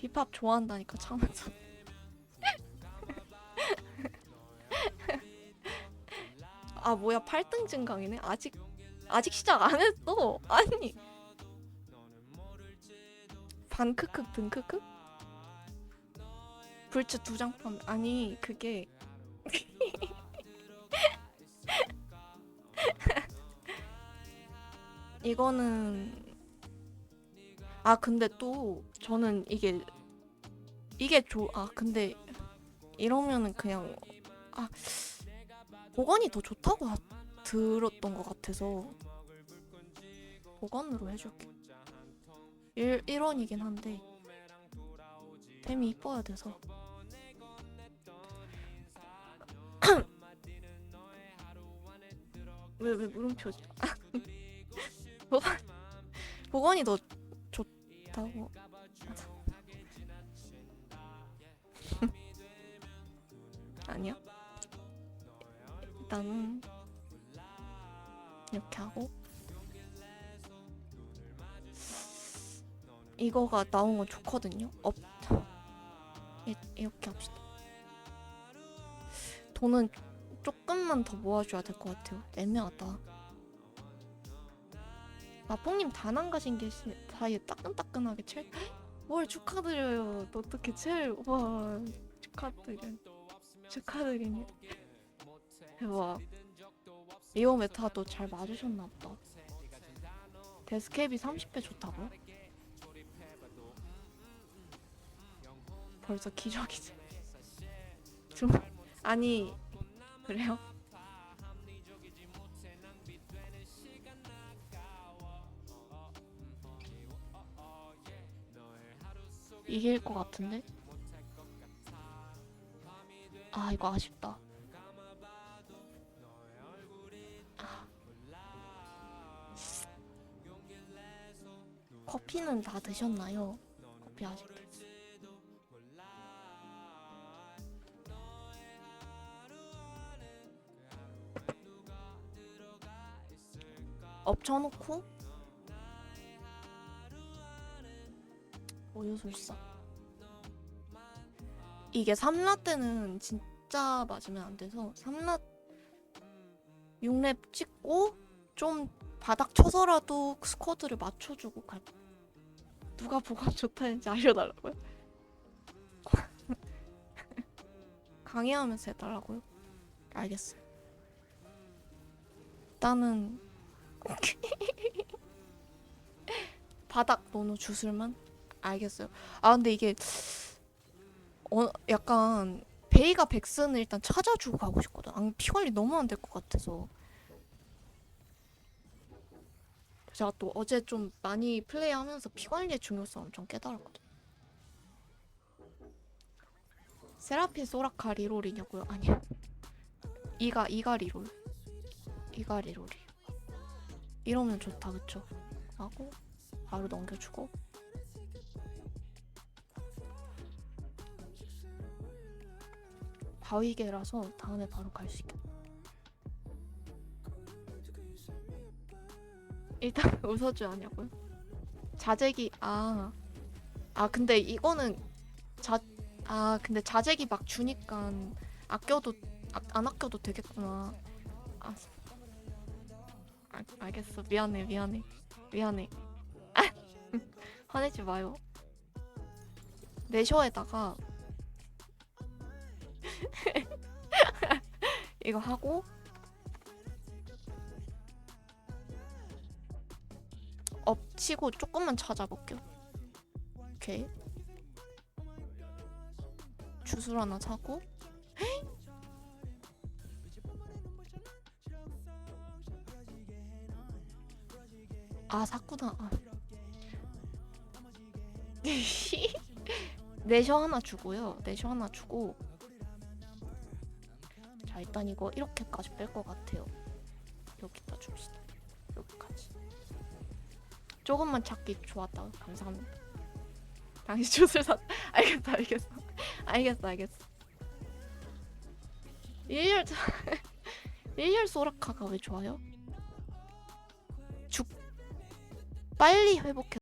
힙합 좋아한다니까 참았어. 아 뭐야 8등 증강이네? 아직 아직 시작 안 했어. 아니. 반크크 등크크? 불츠 두 장 판 아니 그게. 이거는 아 근데 또 저는 이게 이게 좋아 근데 이러면은 그냥 아 보관이 더 좋다고 하- 들었던 것 같아서 보관으로 해줄게. 1, 1원이긴 한데 템이 이뻐야 돼서. 왜 왜 물음표지 보관 보관이 더 좋다고 아니야 일단은 이렇게 하고 이거가 나온 건 좋거든요. 업 이- 이렇게 합시다. 돈은 조금만 더 모아줘야 될 것 같아요. 애매하다. 마뽕님 단안 가신 게 시- 사이에 따끈따끈하게 칠. 뭘 축하드려요. 너 어떻게 칠? 와 축하드려. 축하드리니. 대박. 리오 메타도 잘 맞으셨나 보다. 데스캡이 30배 좋다고요? 벌써 기적이지. 좀 아니 그래요? 이길 것 같은데? 아 이거 아쉽다. 아. 커피는 다 드셨나요? 커피 아직 드- 엎쳐놓고 우유술사 이게 3라 때는 진짜 맞으면 안 돼서 3라 6렙 찍고 좀 바닥 쳐서라도 스쿼드를 맞춰주고 갈 누가 보관 좋다는지 알려달라고요? 강의하면서 해달라고요? 알겠어요 일단은 바닥 노노 주술만 알겠어요. 아 근데 이게 어 약간 베이가 백스는 일단 찾아주고 가고 싶거든. 안, 피 관리 너무 안 될 것 같아서. 제가 또 어제 좀 많이 플레이하면서 피 관리의 중요성 엄청 깨달았거든. 세라핀 소라카 리롤이냐고요? 아니요. 이가 이가 리롤. 이가 리롤이. 이러면 좋다 그쵸? 하고 바로 넘겨주고 바위개라서 다음에 바로 갈 수 있겠다. 일단 웃어줘 하냐고요? 자재기 아... 아 근데 이거는 자... 아 근데 자재기 막 주니까 아껴도 아, 안 아껴도 되겠구나. 아, 알, 알겠어. 미안해 미안해. 미안해. 화내지 마요. 내셔에다가 이거 하고. 엎치고 조금만 찾아볼게요. 오케이. 주술 하나 사고. 아 샀구나. 아. 내셔 하나 주고요. 내셔 하나 주고 자 일단 이거 이렇게까지 뺄 것 같아요. 여기다 줍시다 여기까지. 조금만 찾기 좋았다. 감사합니다. 당신 주술 샀 알겠어 알겠어. 알겠어 알겠어. 일열 일열 소라카가 왜 좋아요? 죽 빨리 회복해